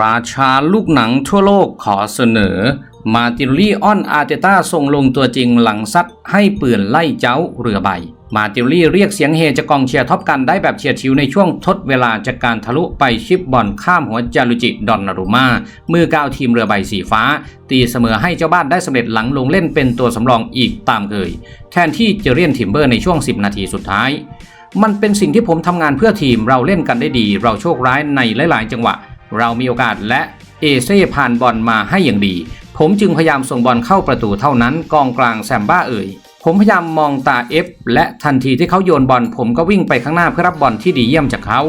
ราชาลูกหนังทั่วโลกขอเสนอ มาติลี่ออนอาร์เตต้าส่งลงตัวจริงหลังซัดให้ปืนไล่เจ้าเรือใบ มาติลี่เรียกเสียงเฮจากกองเชียร์ท็อปกันได้แบบเฉียดฉิวในช่วงทดเวลาจากการทะลุไปชิปบอลข้ามหัวจารุจิดอนนารุมามือก้าวทีมเรือใบสีฟ้า ตีเสมอให้เจ้าบ้านได้สำเร็จหลังลงเล่นเป็นตัวสำรองอีกตามเคย แทนที่เจเรียนทิมเบอร์ในช่วง 10 นาทีสุดท้าย มันเป็นสิ่งที่ผมทำงานเพื่อทีมเราเล่นกันได้ดี เราโชคร้ายในหลาย ๆ จังหวะ เรามีโอกาสและเอเซ่ผ่านบอลมาให้อย่างดี ผมจึงพยายามส่งบอลเข้าประตูเท่านั้นกองกลางแซมบ้าเอ่ยผมพยายามมองตาเอฟและทันทีที่เขาโยนบอลผมก็วิ่งไปข้างหน้าเพื่อรับบอลที่ดีเยี่ยมจากเขา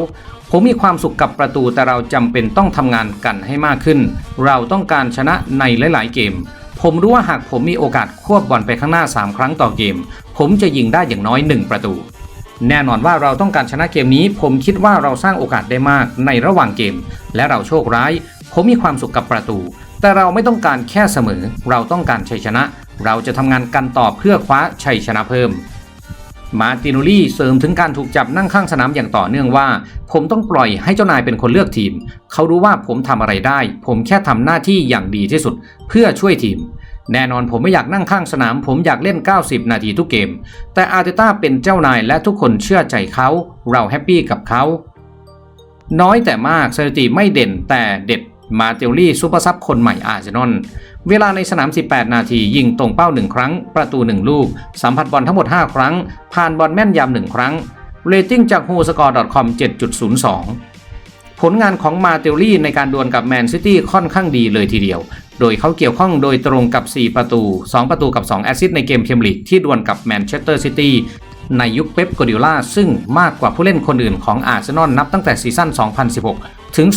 ผมมีความสุขกับประตูแต่เราจำเป็นต้องทำงานกันให้มากขึ้น เราต้องการชนะในหลาย ๆ เกม ผมรู้ว่าหากผมมีโอกาสควบบอลไปข้างหน้า 3 ครั้งต่อเกม ผมจะยิงได้อย่างน้อย 1 ประตู แน่นอนว่าเราต้องการชนะเกมนี้ ผมคิดว่าเราสร้างโอกาสได้มากในระหว่างเกม และเราโชคร้าย ผมมีความสุขกับประตู แต่เราไม่ต้องการแค่เสมอ เราต้องการชัยชนะ เราจะทำงานกันต่อเพื่อคว้าชัยชนะเพิ่ม มาร์ติโนลี่เสริมถึงการถูกจับนั่งข้างสนามอย่างต่อเนื่องว่า ผมต้องปล่อยให้เจ้านายเป็นคนเลือกทีม เขารู้ว่าผมทำอะไรได้ ผมแค่ทำหน้าที่อย่างดีที่สุด เพื่อช่วยทีม แน่นอนผมไม่อยากนั่งข้างสนาม ผมอยากเล่น 90 นาทีทุกเกม แต่อาร์เตต้าเป็นเจ้านายและทุกคนเชื่อใจเขา เราแฮปปี้กับเขา น้อยแต่มากสถิติไม่เด่นแต่เด็ดมาเตลลี่ซูเปอร์ซับคนใหม่อาร์เซนอลเวลาในสนาม 18 นาที ยิงตรงเป้า 1 ครั้ง ประตู 1 ลูก สัมผัสบอลทั้งหมด 5 ครั้ง ผ่านบอลแม่นยำ1ครั้งเรตติ้งจาก w h o s c o r e c o m 7.02 ผลงานของมาเตลลี่ในการดวลกับแมนซิตี้ค่อนข้างดีเลยทีเดียว โดยเขาเกี่ยวข้องโดยตรงกับ 4 ประตู 2 ประตูกับ 2 แอสซิสต์ในเกมเพียมลีกที่ดวลกับแมนเชสเตอร์ซิตี้ในยุคเป๊ปกดิโอลาซึ่งมากกว่าผู้เล่นคนอื่นของอาร์เซนอลนับตั้งแต่ซีซั่น 2016 ถึง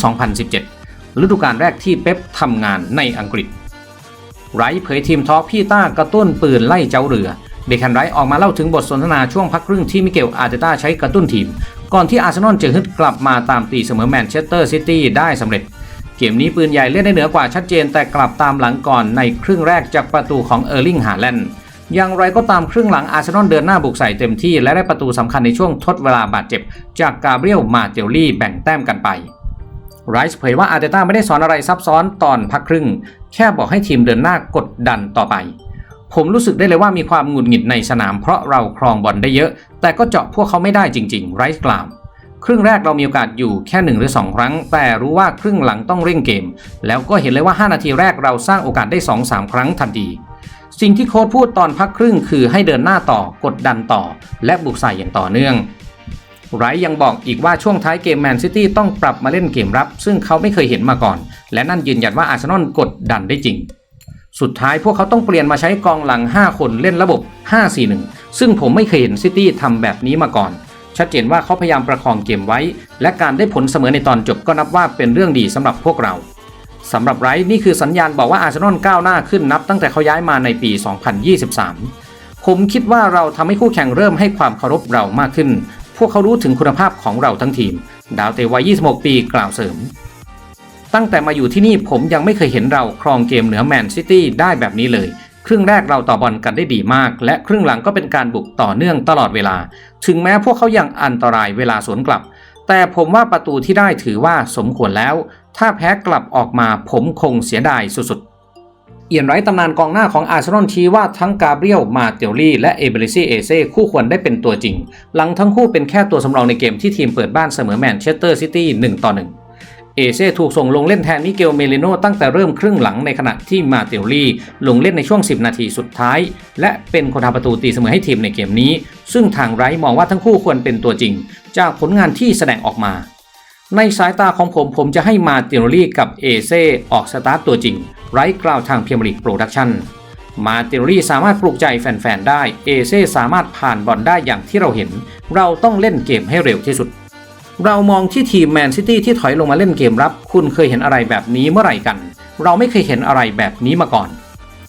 2017 ฤดูกาลแรกที่เป๊ปทำงานในอังกฤษ ไรท์เผยทีมทอกพี่ต้ากระตุ้นปืนไล่เจ้าเรือ เบคแคนไรท์ออกมาเล่าถึงบทสนทนาช่วงพักครึ่งที่มิเกลอาร์เตต้าใช้กระตุ้นทีม ก่อนที่อาร์เซนอลจะฮึดกลับมาตามตีเสมอแมนเชสเตอร์ซิตี้ได้สำเร็จ เกมนี้ปืนใหญ่เล่นได้เหนือกว่าชัดเจนแต่กลับตามหลังก่อนในครึ่งแรกจากประตูของเออร์ลิงฮาแลนด์อย่างไรก็ตามครึ่งหลังอาร์เซนอลเดินหน้าบุกใส่เต็มที่และได้ประตูสำคัญในช่วงทดเวลาบาดเจ็บ จากกาเบรียลมาเตลลี่แบ่งแต้มกันไปไรส์เผยว่าอาร์เตต้าไม่ได้สอนอะไรซับซ้อนตอนพักครึ่ง แค่บอกให้ทีมเดินหน้ากดดันต่อไป ผมรู้สึกได้เลยว่ามีความหงุดหงิดในสนามเพราะเราครองบอลได้เยอะ แต่ก็เจาะพวกเขาไม่ได้จริง ๆ ไรส์กล่าวครึ่งแรกเรามีโอกาสอยู่แค่หนึ่งหรือสองครั้ง แต่รู้ว่าครึ่งหลังต้องเร่งเกม แล้วก็เห็นเลยว่า 5 นาทีแรกเราสร้างโอกาสได้ 2-3 ครั้งทันที สิ่งที่โค้ชพูดตอนพักครึ่งคือให้เดินหน้าต่อกดดันต่อ และบุกใส่อย่างต่อเนื่อง ไรยังบอกอีกว่าช่วงท้ายเกมแมนซิตี้ต้องปรับมาเล่นเกมรับ ซึ่งเขาไม่เคยเห็นมาก่อน และนั่นยืนยันว่าอาร์เซนอลกดดันได้จริง สุดท้ายพวกเขาต้องเปลี่ยนมาใช้กองหลัง 5 คนเล่นระบบ 5-4-1 ซึ่งผมไม่เคยเห็นซิตี้ทำแบบนี้มาก่อน ชัดเจนว่าเขาพยายามประคองเกมไว้ และการได้ผลเสมอในตอนจบก็นับว่าเป็นเรื่องดีสำหรับพวกเราสำหรับไรท์นี่คือสัญญาณบอกว่าอาร์เซนอลก้าวหน้าขึ้นนับตั้งแต่เขาย้ายมาในปี 2023 ผมคิดว่าเราทำให้คู่แข่งเริ่มให้ความเคารพเรามากขึ้น พวกเขารู้ถึงคุณภาพของเราทั้งทีม ดาวเตวัย 26 ปีกล่าวเสริม ตั้งแต่มาอยู่ที่นี่ผมยังไม่เคยเห็นเราครองเกมเหนือแมนซิตี้ได้แบบนี้เลย ครึ่งแรกเราต่อบอลกันได้ดีมาก และครึ่งหลังก็เป็นการบุกต่อเนื่องตลอดเวลา ถึงแม้พวกเขายังอันตรายเวลาสวนกลับ แต่ผมว่าประตูที่ได้ถือว่าสมควรแล้ว ถ้าแพ้กลับออกมาผมคงเสียดายสุดๆเอียนไรท์ตำนานกองหน้าของอาร์เซนอลชี้ว่าทั้งกาเบรียล มาเตลลี่ และเอเบริซีเอเซ่คู่ควรได้เป็นตัวจริง หลังทั้งคู่เป็นแค่ตัวสำรองในเกมที่ทีมเปิดบ้านเสมอแมนเชสเตอร์ซิตี้1ต่อ1 เอเซ่ถูกส่งลงเล่นแทนมิเกลเมเลโนตั้งแต่เริ่มครึ่งหลังในขณะที่มาเตลลี่ลงเล่นในช่วง 10 นาทีสุดท้าย และเป็นคนทำประตูตีเสมอให้ทีมในเกมนี้ ซึ่งทางไรท์มองว่าทั้งคู่ควรเป็นตัวจริง จากผลงานที่แสดงออกมา ในสายตาของผมผมจะให้มาติโรลี่กับเอเซ่ออกสตาร์ตตัวจริง ไร้กล่าวทางเพียมลิกโปรดักชั่นมาติโรลี่สามารถปลุกใจแฟนๆได้เอเซ่สามารถผ่านบอลได้อย่างที่เราเห็น เราต้องเล่นเกมให้เร็วที่สุด เรามองที่ทีมแมนซิตี้ที่ถอยลงมาเล่นเกมรับ คุณเคยเห็นอะไรแบบนี้เมื่อไหร่กัน เราไม่เคยเห็นอะไรแบบนี้มาก่อน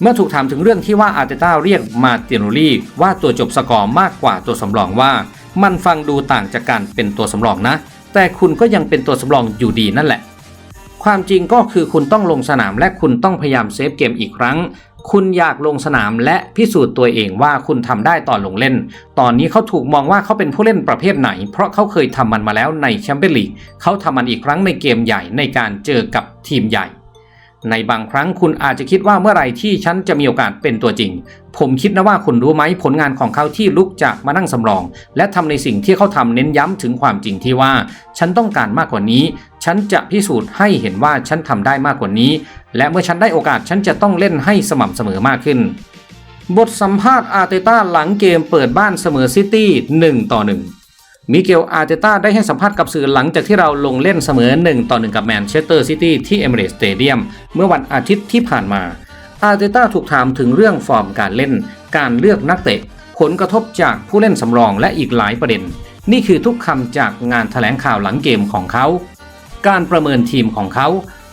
เมื่อถูกถามถึงเรื่องที่ว่าอาร์เตต้าเรียกมาติโรลี่ว่าตัวจบสกอร์มากกว่าตัวสำรองว่า มันฟังดูต่างจากการเป็นตัวสำรองนะ แต่คุณก็ยังเป็นตัวสำรองอยู่ดีนั่นแหละ ความจริงก็คือคุณต้องลงสนามและคุณต้องพยายามเซฟเกมอีกครั้ง คุณอยากลงสนามและพิสูจน์ตัวเองว่าคุณทำได้ตอนลงเล่น ตอนนี้เขาถูกมองว่าเขาเป็นผู้เล่นประเภทไหน เพราะเขาเคยทำมันมาแล้วในแชมเปี้ยนลีกเขาทำมันอีกครั้งในเกมใหญ่ในการเจอกับทีมใหญ่ ในบางครั้งคุณอาจจะคิดว่าเมื่อไหร่ที่ฉันจะมีโอกาสเป็นตัวจริง ผมคิดนะว่าคุณรู้ไหมผลงานของเขาที่ลุกจากมานั่งสำรอง และทำในสิ่งที่เขาทำเน้นย้ำถึงความจริงที่ว่า ฉันต้องการมากกว่านี้ ฉันจะพิสูจน์ให้เห็นว่าฉันทำได้มากกว่านี้ และเมื่อฉันได้โอกาสฉันจะต้องเล่นให้สม่ำเสมอมากขึ้น บทสัมภาษณ์อาร์เตต้าหลังเกมเปิดบ้านเสมอซิตี้1ต่อ1 มิเกลอาร์เตต้าได้ให้สัมภาษณ์กับสื่อหลังจากที่เราลงเล่นเสมอ 1 ต่อ 1 กับแมนเชสเตอร์ซิตี้ที่เอมิเรตสเตเดียมเมื่อวันอาทิตย์ที่ผ่านมา อาร์เตต้าถูกถามถึงเรื่องฟอร์มการเล่น การเลือกนักเตะ ผลกระทบจากผู้เล่นสำรองและอีกหลายประเด็น นี่คือทุกคำจากงานถแถลงข่าวหลังเกมของเขา การประเมินทีมของเขา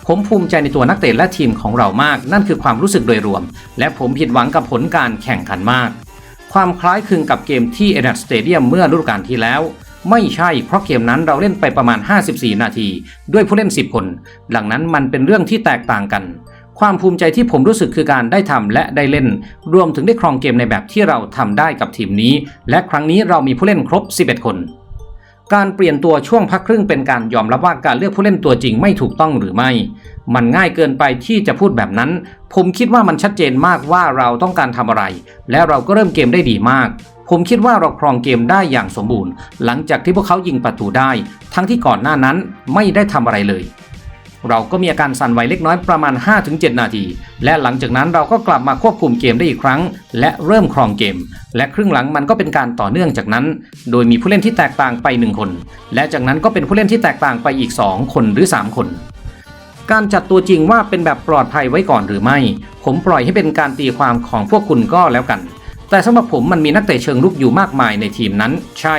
ผมภูมิใจในตัวนักเตะและทีมของเรามาก นั่นคือความรู้สึกโดยรวม และผมผิดหวังกับผลการแข่งขันมาก ความคล้ายคลึงกับเกมที่เอเดนสเตเดียมเมื่อฤดูกาลที่แล้ว ไม่ใช่เพราะเกมนั้นเราเล่นไปประมาณ 54 นาที ด้วยผู้เล่น 10 คนดังนั้นมันเป็นเรื่องที่แตกต่างกัน ความภูมิใจที่ผมรู้สึกคือการได้ทำและได้เล่น รวมถึงได้ครองเกมในแบบที่เราทำได้กับทีมนี้ และครั้งนี้เรามีผู้เล่นครบ 11 คน การเปลี่ยนตัวช่วงพักครึ่งเป็นการยอมรับว่าการเลือกผู้เล่นตัวจริงไม่ถูกต้องหรือไม่ มันง่ายเกินไปที่จะพูดแบบนั้น ผมคิดว่ามันชัดเจนมากว่าเราต้องการทำอะไร และเราก็เริ่มเกมได้ดีมาก ผมคิดว่าเราครองเกมได้อย่างสมบูรณ์ หลังจากที่พวกเขายิงประตูได้ ทั้งที่ก่อนหน้านั้นไม่ได้ทำอะไรเลย เราก็มีอาการสั่นไหวเล็กน้อยประมาณ 5-7 นาที และหลังจากนั้นเราก็กลับมาควบคุมเกมได้อีกครั้ง และเริ่มครองเกม และครึ่งหลังมันก็เป็นการต่อเนื่องจากนั้น โดยมีผู้เล่นที่แตกต่างไป 1 คน และจากนั้นก็เป็นผู้เล่นที่แตกต่างไปอีก 2 คนหรือ 3 คนการจัดตัวจริงว่าเป็นแบบปลอดภัยไว้ก่อนหรือไม่ ผมปล่อยให้เป็นการตีความของพวกคุณก็แล้วกัน แต่สำหรับผมมันมีนักเตะเชิงลุกอยู่มากมายในทีมนั้น ใช่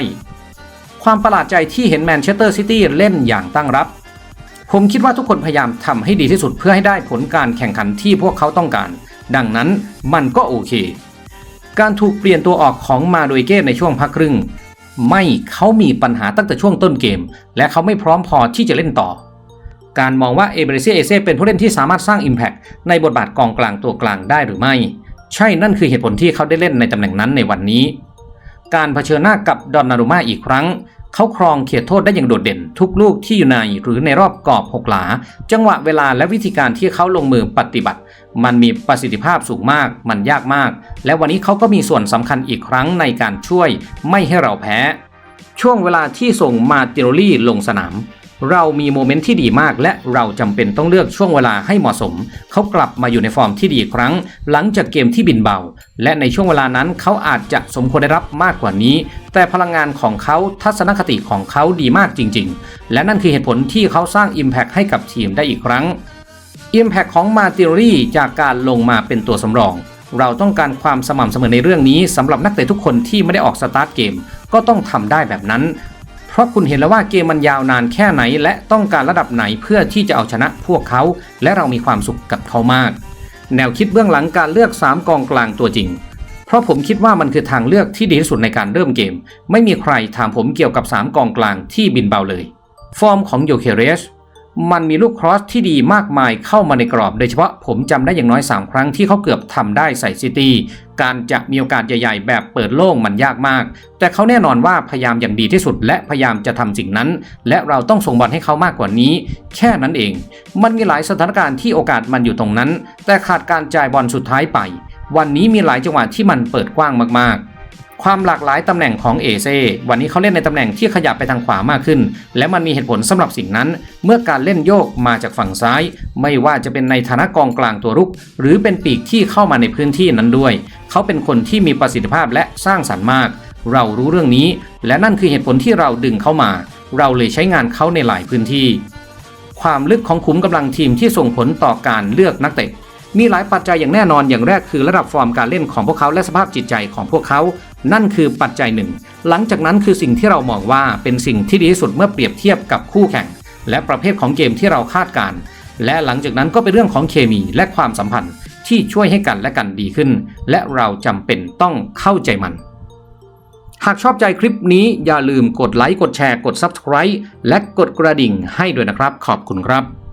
ความประหลาดใจที่เห็นแมนเชสเตอร์ซิตี้เล่นอย่างตั้งรับ ผมคิดว่าทุกคนพยายามทำให้ดีที่สุดเพื่อให้ได้ผลการแข่งขันที่พวกเขาต้องการ ดังนั้นมันก็โอเค การถูกเปลี่ยนตัวออกของมาโดยเก้ในช่วงพักครึ่ง ไม่เขามีปัญหาตั้งแต่ช่วงต้นเกม และเขาไม่พร้อมพอที่จะเล่นต่อการมองว่าเอเบรเซเอเซเป็นผู้เล่นที่สามารถสร้าง Impact ในบทบาทกองกลางตัวกลางได้หรือไม่ ใช่นั่นคือเหตุผลที่เขาได้เล่นในตำแหน่งนั้นในวันนี้ การเผชิญหน้ากับดอนนารุมาอีกครั้ง เขาครองเขตโทษได้อย่างโดดเด่น ทุกลูกที่อยู่ในหรือในรอบกรอบหกหลา จังหวะเวลาและวิธีการที่เขาลงมือปฏิบัติ มันมีประสิทธิภาพสูงมาก มันยากมาก และวันนี้เขาก็มีส่วนสำคัญอีกครั้งในการช่วย ไม่ให้เราแพ้ ช่วงเวลาที่ส่งมาติโรลี่ลงสนาม เรามีโมเมนต์ที่ดีมาก และเราจำเป็นต้องเลือกช่วงเวลาให้เหมาะสม เขากลับมาอยู่ในฟอร์มที่ดีอีกครั้ง หลังจากเกมที่บินเบา และในช่วงเวลานั้นเขาอาจจะสมควรได้รับมากกว่านี้ แต่พลังงานของเขาทัศนคติของเขาดีมากจริง ๆ และนั่นคือเหตุผลที่เขาสร้าง Impact ให้กับทีมได้อีกครั้ง Impact ของมาติโรลี่จากการลงมาเป็นตัวสำรองเราต้องการความสม่ำเสมอในเรื่องนี้สำหรับนักเตะทุกคนที่ไม่ได้ออกสตาร์ทเกม ก็ต้องทำได้แบบนั้น ราะคุณเห็นแล้วว่าเกมมันยาวนานแค่ไหน และต้องการระดับไหนเพื่อที่จะเอาชนะพวกเขา และเรามีความสุขกับเขามาก แนวคิดเบื้องหลังการเลือก 3 กองกลางตัวจริง เพราะผมคิดว่ามันคือทางเลือกที่ดีที่สุดในการเริ่มเกม ไม่มีใครถามผมเกี่ยวกับ 3 กองกลางที่บินเบาเลย ฟอร์มของโยเคเรส มันมีลูกครอสที่ดีมากมายเข้ามาในกรอบ โดยเฉพาะผมจำได้อย่างน้อย 3 ครั้งที่เขาเกือบทำได้ใส่ซิตี้ การจะมีโอกาสใหญ่ๆ แบบเปิดโล่งมันยากมาก แต่เขาแน่นอนว่าพยายามอย่างดีที่สุด และพยายามจะทำสิ่งนั้น และเราต้องส่งบอลให้เขามากกว่านี้ แค่นั้นเอง มันมีหลายสถานการณ์ที่โอกาสมันอยู่ตรงนั้น แต่ขาดการจ่ายบอลสุดท้ายไป วันนี้มีหลายจังหวะที่มันเปิดกว้างมากๆ ความหลากหลายตำแหน่งของเอเซวันนี้เขาเล่นในตำแหน่งที่ขยับไปทางขวามากขึ้น และมันมีเหตุผลสำหรับสิ่งนั้น เมื่อการเล่นโยกมาจากฝั่งซ้าย ไม่ว่าจะเป็นในฐานะกองกลางตัวรุก หรือเป็นปีกที่เข้ามาในพื้นที่นั้นด้วย เขาเป็นคนที่มีประสิทธิภาพและสร้างสรรค์มาก เรารู้เรื่องนี้ และนั่นคือเหตุผลที่เราดึงเข้ามา เราเลยใช้งานเขาในหลายพื้นที่ ความลึกของขุมกำลังทีมที่ส่งผลต่อการเลือกนักเตะ มีหลายปัจจัยอย่างแน่นอนอย่างแรกคือระดับฟอร์มการเล่นของพวกเขาและสภาพจิตใจของพวกเขา นั่นคือปัจจัยหนึ่ง หลังจากนั้นคือสิ่งที่เรามองว่าเป็นสิ่งที่ดีที่สุดเมื่อเปรียบเทียบกับคู่แข่ง และประเภทของเกมที่เราคาดการณ์และหลังจากนั้นก็เป็นเรื่องของเคมีและความสัมพันธ์ที่ช่วยให้กันและกันดีขึ้น และเราจำเป็นต้องเข้าใจมัน หากชอบใจคลิปนี้อย่าลืมกดไลค์กดแชร์กด Subscribe และกดกระดิ่งให้ด้วยนะครับ ขอบคุณครับ